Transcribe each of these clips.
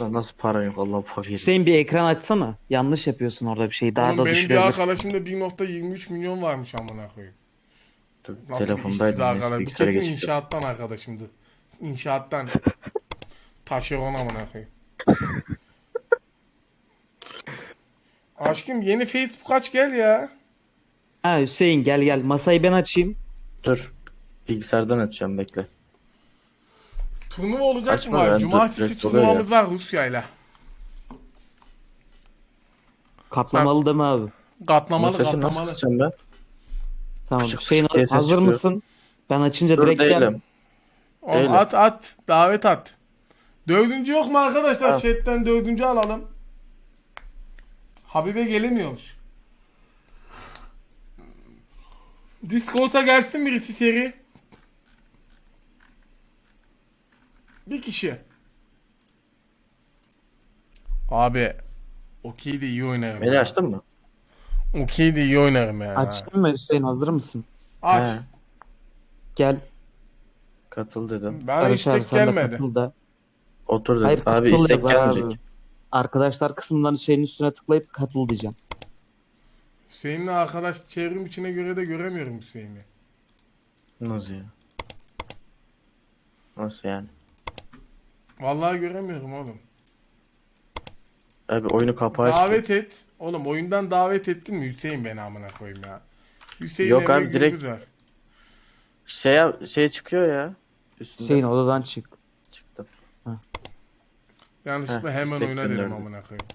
Lan nasıl paran yok Allah fakir. Hüseyin bir ekran açsana. Yanlış yapıyorsun orada bir şeyi. Daha Oğlum da benim bir düşürebilirsin. arkadaşımda 1.23 milyon varmış amına koyayım. Dur, Nasıl bir işsiz Telefondaydım neyse arkadaş? Bu bilgisayara kesin geçtim. inşaattan arkadaşımdı. İnşaattan. Taşeron amına koyayım. Aşkım yeni Facebook aç gel ya. Ha Hüseyin gel gel. Masayı ben açayım. Dur. Bilgisayardan açacağım bekle. Turnuva olacak Açma mı? ben, abi? dur, Cumartesi direkt oluyor turnuvamız var Rusya'yla. Katlamalı değil mi abi? Katlamalı sesini nasıl katlamalı. kısacağım ben? Tamam. Fışık Hüseyin fışık diye ses hazır çıkıyor. mısın? Ben açınca Dur direkt gel. değilim. Oğlum Öyle. at at. Davet at. Dördüncü yok mu arkadaşlar? Tamam. Chat'ten dördüncü alalım. Habibe gelemiyormuş. Discord'a gelsin birisi seri. Kişi. Abi okey de iyi oynarım. Beni ya. açtın mı? Okey de iyi oynarım ya. Açtın mı Hüseyin hazır mısın? Aç. He, Gel. katıl dedim. Bana Barış abi istek sen de gelmedi. katıl da. Otur dedim. Hayır abi katıl istek yazar gelmeyecek. abi. Arkadaşlar kısmından şeyin üstüne tıklayıp katıl diyeceğim. Hüseyin'le arkadaş çevrim içine göre de göremiyorum Hüseyin'i. Nasıl ya? Nasıl yani? Vallahi göremiyorum oğlum. Abi oyunu kapağı. Davet et. Oğlum oyundan davet ettin mi Hüseyin beni amına koyayım ya. Hüseyin Yok abi, direkt- var. Şey, şey çıkıyor ya. Üstünde Hüseyin odadan çık. çıktı. Yanlışlıkla Heh, hemen oyna dedim amına koyayım.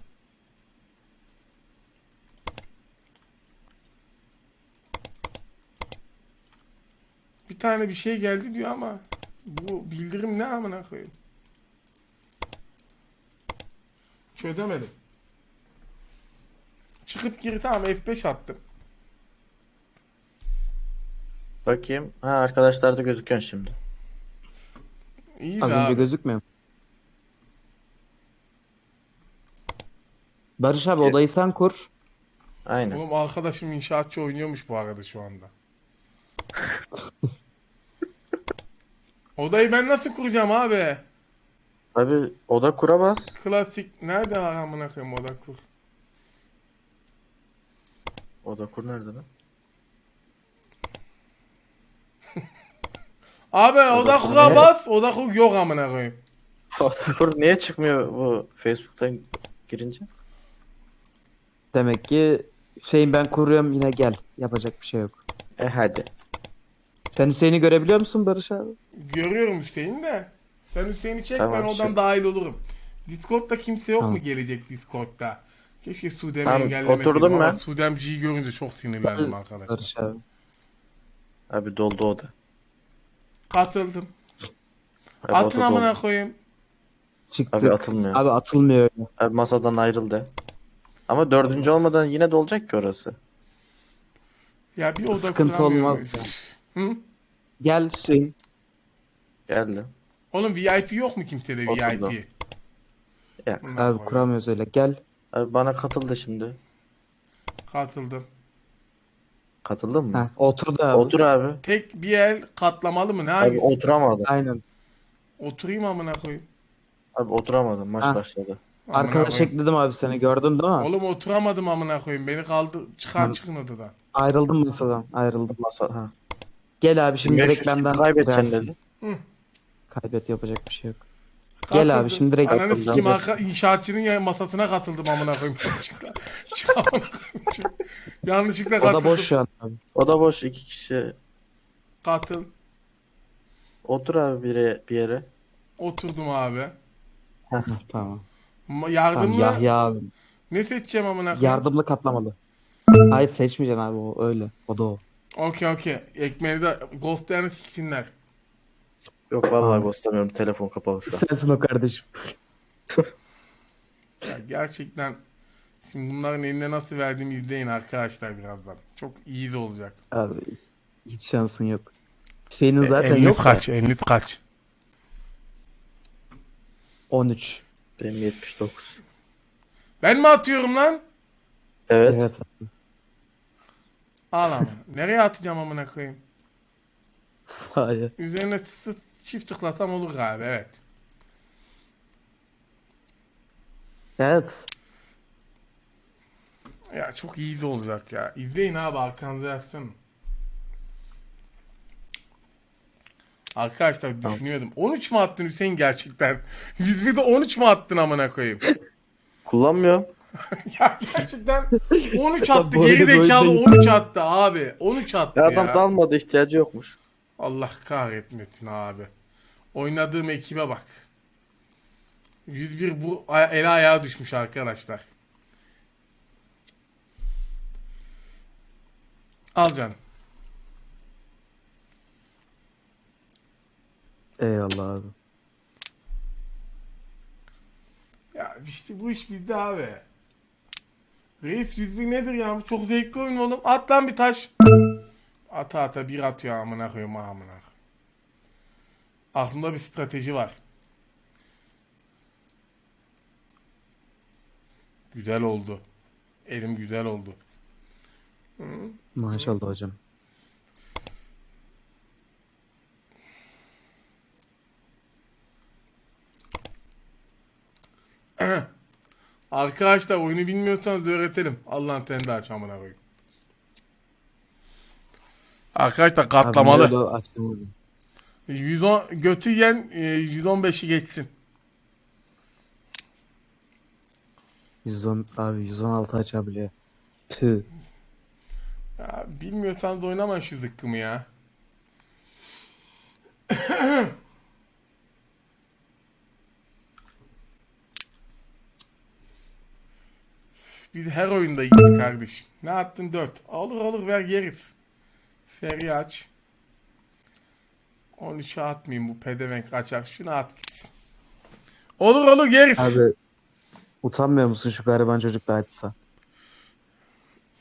Bir tane bir şey geldi diyor ama bu bildirim ne amına koyayım. Çözemedim. Çıkıp gir tamam F5 attım. Bakayım. Ha arkadaşlar da gözüküyor şimdi. İyi Az de önce abi. gözükmüyor. Barış abi odayı sen kur. Aynen. Oğlum arkadaşım inşaatçı oynuyormuş bu arada şu anda. Odayı ben nasıl kuracağım abi? Abi oda kuramaz. Klasik nerede amına koyayım oda kur? Oda kur nerede lan? Abi oda kur kura ne? bas, oda kur yok amına koyayım. Oda kur niye çıkmıyor bu Facebook'tan girince? Demek ki Hüseyin ben kuruyorum yine gel. Yapacak bir şey yok. E hadi. Sen Hüseyin'i görebiliyor musun Barış abi? Görüyorum Hüseyin'i de. Sen Hüseyin'i çek Tamam, ben oradan şey- dahil olurum. Discord'da kimse yok Tamam. mu gelecek Discord'da? Keşke Sudem'i Tamam, engellemeseydim oturdum ama ben. Sudemciyi görünce çok sinirlendim arkadaşlar. Barış abi. Abi doldu oda. Katıldım. Abi Atın oda amına doldu. koyayım. Çıktık. Abi atılmıyor. Abi atılmıyor öyle. Abi masadan ayrıldı. Ama dördüncü olmadan yine dolacak ki orası. Ya bir oda Sıkıntı kuramıyor olmaz muyuz? Hı? Gel Hüseyin. Geldi. Oğlum VIP yok mu kimsede Oturdu. VIP? Ya. Amına Abi koyayım. kuramıyoruz öyle. Gel. Abi bana katıldı şimdi. Katıldım. Katıldın mı? Heh, otur da abi. Otur abi. Tek bir el katlamalı mı? Ne Abi hangisi? oturamadım. Aynen. Oturayım amına koyayım. Abi oturamadım. Maç Ha. başladı. Amına Arkadaş koyayım. ekledim abi seni gördün değil mi? Oğlum oturamadım amına koyayım. Beni kaldı çıkar Hı. çıkın odadan. Ayrıldım masadan. Ayrıldım. Masa ha. Gel abi şimdi 500 direkt benden kaybedeceksin dedi. Kaybet yapacak bir şey yok. Gel abi, Katıldım. şimdi direkt Ananı sikim arka inşaatçının ya- masasına katıldım amına koyayım. Yanlışlıkla. Yanlışlıkla O katıldım. da boş şu an abi. O da boş iki kişi. Katıl. Otur abi bir yere. Bir yere. Oturdum abi. Heh, tamam. Ma- Tamam Yardımlı. Yahya abi. Ne seçeceğim amına koyayım? Yardımlı katlamalı. Hayır seçmeyeceksin abi o öyle. O da o. Okey okey. Ekmeği de ghostlayanı siksinler. Yok vallahi göstermiyorum. Telefon kapalı şu an. Sensin o kardeşim. Ya gerçekten şimdi bunların eline nasıl verdiğimi izleyin arkadaşlar birazdan. Çok iyi de olacak. Abi hiç şansın yok. Şeyinin zaten Eliniz yok da. kaç? Eliniz kaç? 13. Benim 79. Ben mi atıyorum lan? Evet. Evet. abi. Al ama. Nereye atacağım amına koyayım? Hayır. Üzerine sı- çift tıklasam olur galiba evet. Evet. Ya çok iyi olacak ya. İzleyin abi arkanıza yazsana. Arkadaşlar düşünüyordum. 13 mu attın Hüseyin gerçekten? 101'de 13 mu attın amına koyayım? Kullanmıyorum. ya gerçekten 13 Tam attı. böyle Geri zekalı değil. 13 attı abi. 13 attı Ya ya. adam dalmadı ihtiyacı yokmuş. Allah kahretmesin abi. Oynadığım ekibe bak. 101 bu aya- el ayağa düşmüş arkadaşlar. Al canım. Eyvallah abi. Ya işte bu iş bizde abi. Reis 101 nedir ya? Bu çok zevkli oyun oğlum. At lan bir taş. Ata ata bir atıyor amına koyayım amına. Aklımda bir strateji var. Güzel oldu. Elim güzel oldu. Maşallah hocam. Arkadaşlar oyunu bilmiyorsanız öğretelim. Allah'ın tendi aç amına koyayım. Arkadaşlar Abi katlamalı. Hocam. 110 götü yiyen e, 115'i geçsin. 110 abi 116 açabiliyor. Tüh. Ya, bilmiyorsanız oynamayın şu zıkkımı ya. Biz her oyunda iyiyiz kardeşim. Ne attın 4. Olur olur ver yeriz. Seri aç. 13'e atmayayım bu pedevenk açar. Şunu at gitsin. Olur olur yeriz. Abi utanmıyor musun şu gariban çocuk da açsa?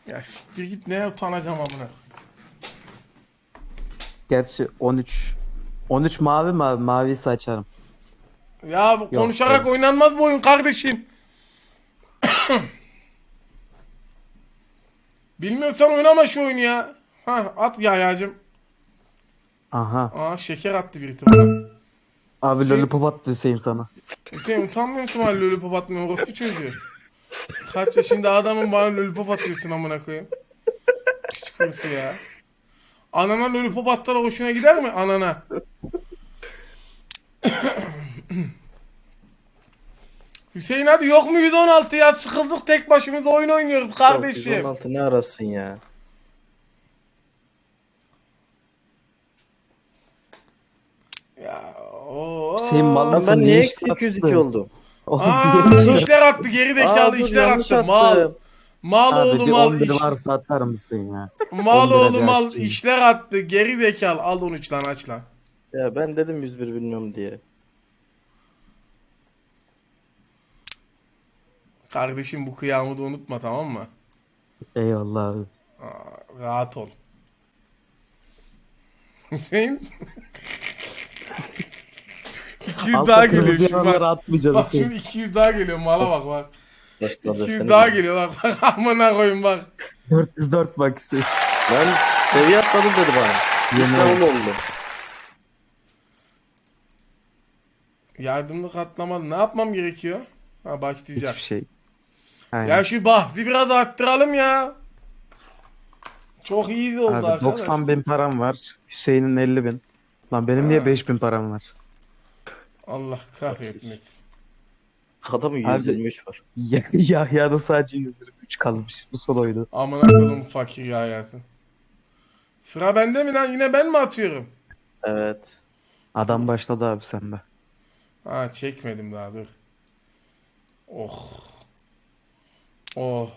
Ya siktir git ne utanacağım amına. Gerçi 13 13 mavi mi abi? Maviyse açarım. Ya bu konuşarak evet. oynanmaz bu oyun kardeşim. Bilmiyorsan oynama şu oyunu ya. Ha at ya yacım. Aha. Aa şeker attı biri bana. Abi Hüseyin- lollipop attı Hüseyin sana. Hüseyin utanmıyor musun hala lollipop atmıyor orospu çocuğu? Kaç yaşında adamın bana lollipop atıyorsun amına koyayım. Küçük kurusu ya. Anana lollipop attılar hoşuna gider mi? Anana. Hüseyin hadi yok mu 116 ya? Sıkıldık tek başımıza oyun oynuyoruz kardeşim. 116 ne arasın ya? Ya, oo. Hüseyin Lan ben niye eksi işte 202 attın? oldum? Oğlum Aa, niye- işler attı geri Aa zekalı dur işler yanlış attı. Mal. attım. Mal Abi oğlu bir mal. 11 iş- varsa atar mısın ya? Mal 11'e oğlu mal açayım. işler attı. Geri zekalı. Al 13 lan aç lan. Ya ben dedim 101 bilmiyorum diye. Kardeşim bu kıyamı da unutma tamam mı? Eyvallah abi. Aa, rahat ol. Hüseyin. 200 Altta daha geliyor yanları bak. atmayacağım Bak şimdi 200 daha geliyor mala bak bak. Başta 200 desene. daha geliyor bak bak amına koyayım bak. 404 bak Hüseyin. Ben seviye atladım dedi bana. Yemin oldu? Yardımlı katlamalı ne yapmam gerekiyor? Ha başlayacak. Hiçbir şey. Aynen. Ya şu bahsi biraz arttıralım ya. Çok iyi oldu Abi arkadaş. 90 bin param var. Hüseyin'in 50 bin. Lan benim niye 5 bin param var? Allah kahretmesin. Adamın Abi- 123 var. Ya, Yahya'da sadece 123 kalmış. Bu son oydu. Amına koydum fakir ya hayatım. Sıra bende mi lan? Yine ben mi atıyorum? Evet. Adam başladı abi sende. Ha çekmedim daha dur. Oh. Oh.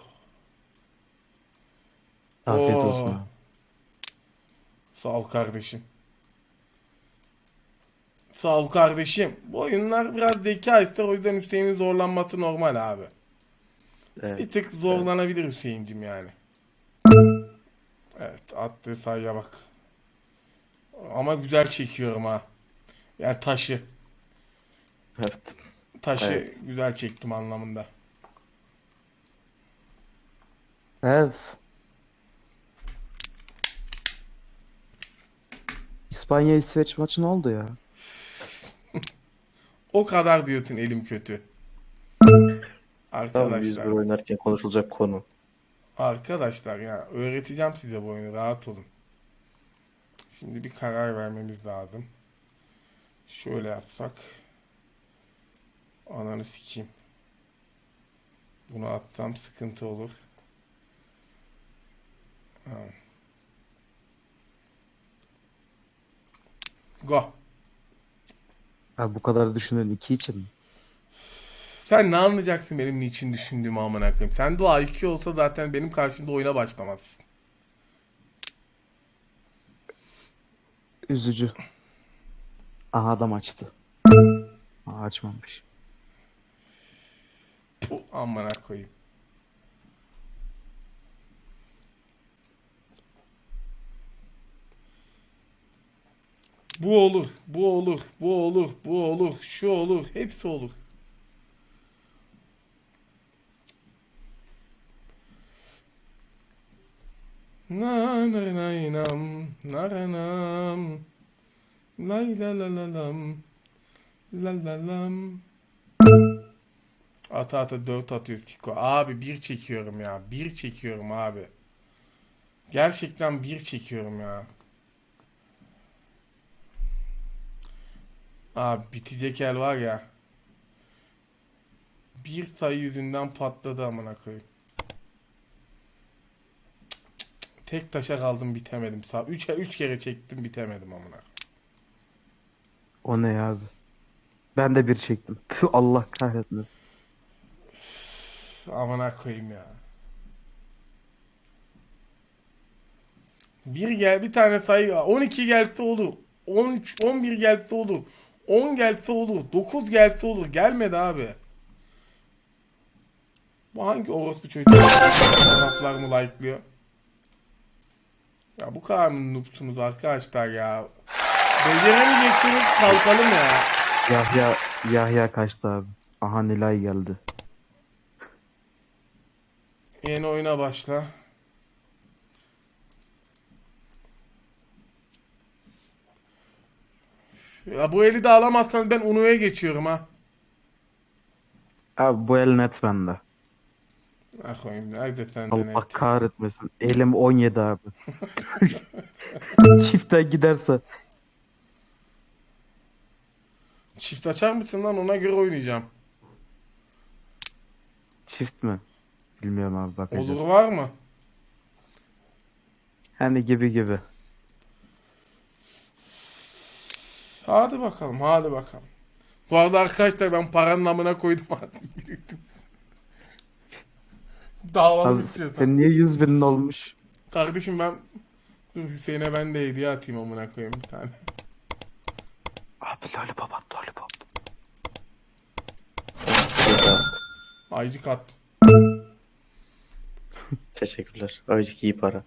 Afiyet Oo. olsun abi. Sağ ol kardeşim. Sağ ol kardeşim. Bu oyunlar biraz zeka ister o yüzden Hüseyin'in zorlanması normal abi. Bir Evet. tık zorlanabilir Hüseyin'cim yani. Evet attığı sayıya bak. Ama güzel çekiyorum ha. Yani taşı. evet. Taşı Evet. güzel çektim anlamında. Evet. İspanya İsveç maçı ne oldu ya? O kadar diyorsun elim kötü. 101 Arkadaşlar. oynarken konuşulacak konu. Arkadaşlar ya öğreteceğim size bu oyunu rahat olun. Şimdi bir karar vermemiz lazım. Şöyle yapsak. Ananı sikeyim. Bunu atsam sıkıntı olur. Ha. Go. Ha, bu kadar düşünün iki için mi? Sen ne anlayacaksın benim niçin düşündüğümü amına koyayım. Sen o IQ olsa zaten benim karşımda oyuna başlamazsın. Üzücü. Aha adam açtı. Aa, açmamış. Puh, amına koyayım. Bu olur, bu olur, bu olur, bu olur, şu olur, hepsi olur. Naranam, naranam, lay la la la lam, la la lam. Ata ata 4 atıyor Tiko. Abi bir çekiyorum ya. Bir çekiyorum abi. Gerçekten bir çekiyorum ya. Abi bitecek el var ya. Bir sayı yüzünden patladı amına koyayım. Tek taşa kaldım bitemedim. Sağ 3 3 kere çektim bitemedim amına. O ne ya abi? Ben de bir çektim. Tüh, Allah kahretmesin. Amına koyayım ya. Bir gel bir tane sayı 12 gelse olur. 13 11 gelse olur. 10 gelse olur. 9 gelse olur. Gelmedi abi. Bu hangi orospu çocuğu fotoğraflarımı like'lıyor? Ya bu kadar mı noobsunuz arkadaşlar ya? Beceremeyeceksiniz kalkalım ya. Yahya, Yahya kaçtı abi. Aha Nilay geldi. Yeni oyuna başla. Ya bu eli de alamazsan ben Uno'ya geçiyorum ha. Abi bu el net bende. Ah koyayım nerede sende Allah net? kahretmesin. Elim 17 abi. Çifte giderse. Çift açar mısın lan ona göre oynayacağım. Çift mi? Bilmiyorum abi bakacağım. Olur var mı? Hani gibi gibi. Hadi bakalım hadi bakalım. Bu arada arkadaşlar ben paranın amına koydum artık. Dağılalım Abi istiyorsan. sen niye 100 binin olmuş? Kardeşim ben Dur Hüseyin'e ben de hediye atayım amına koyayım bir tane. Abi lollipop at lollipop. Aycık at. Teşekkürler. Aycık iyi para.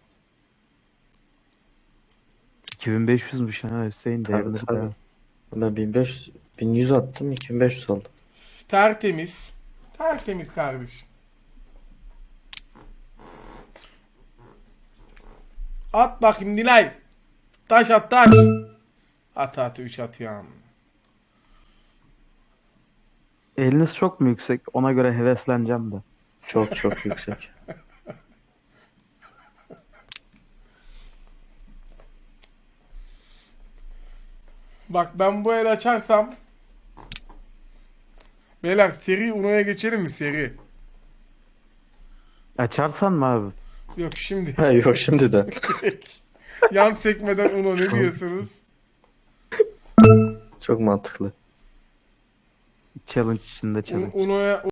2500'müş ha Hüseyin Tabii, değerli tabii. bayağı. Ben 1500 1100 attım 2500 aldım. Tertemiz. Tertemiz kardeşim. At bakayım Nilay. Taş at taş. At at 3 atıyor ama. Eliniz çok mu yüksek? Ona göre hevesleneceğim de. Çok çok yüksek. Bak ben bu el açarsam Beyler seri Uno'ya geçelim mi seri? Açarsan mı abi? Yok şimdi. Ha yok şimdiden. Yan sekmeden Uno ne diyorsunuz? Çok mantıklı. Challenge içinde challenge. Un- Uno'ya